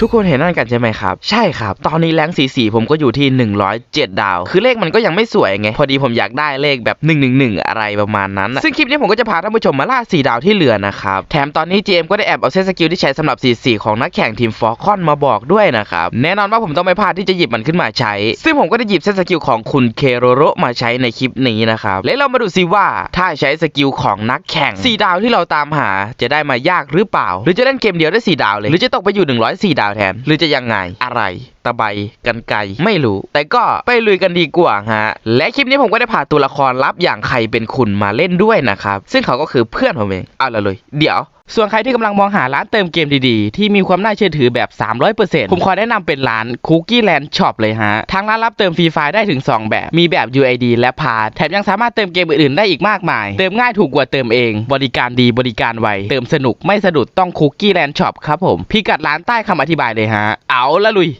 ทุกคนเห็นนั่นกันใช่ไหมครับ ใช่ครับ ตอนนี้แรงสีสีผมก็อยู่ที่ 107 ดาว คือเลขมันก็ยังไม่สวยไง พอดีผมอยากได้เลขแบบ 111 อะไรประมาณนั้น ซึ่งคลิปนี้ผมก็จะพาท่านผู้ชมมาล่า4ดาวที่เหลือนะครับ แถมตอนนี้เจมก็ได้แอบเอาเซตสกิลที่ใช้สำหรับ44ของนักแข่งทีมฟอร์คอนมาบอกด้วยนะครับ แน่นอนว่าผมต้องไม่พลาดที่จะหยิบมันขึ้นมาใช้ ซึ่งผมก็ได้หยิบเซตสกิลของคุณเคโรโรมาใช้ในคลิปนี้นะครับและเรามาดูซิว่าถ้าใช้สกิลของนักแข่ง4ดาวที่เราตามหา จะได้มายากหรือเปล่า หรือจะเล่นเกมเดียวได้4ดาวเลย หรือจะตกไปอยู่104ดาวแทน หรือจะยังไงอะไร ตะไบกันไกไม่รู้ แต่ก็ไปลุยกันดีกว่าฮะ และคลิปนี้ผมก็ได้พาตัวละครลับอย่างใครเป็นคุณมาเล่นด้วยนะครับ ซึ่งเขาก็คือเพื่อนผมเอง เอาละเลย เดี๋ยว ส่วนใครที่กำลังมองหาร้านเติมเกมดีๆ ที่มีความน่าเชื่อถือแบบ 300%ผมขอแนะนำเป็นร้าน Cookie Land Shop เลยฮะ ทางร้านรับเติมฟรีไฟล์ได้ถึง 2 แบบ มีแบบ UID และพาแถมยังสามารถเติมเกมอื่นๆ ได้อีกมากมาย เติมง่ายถูกกว่าเติมเอง บริการดีบริการไว เติมสนุกไม่สะดุดต้อง Cookie Land Shop ครับผม พิกัดร้านใต้คำอธิบายเลยฮะ เอาละลุย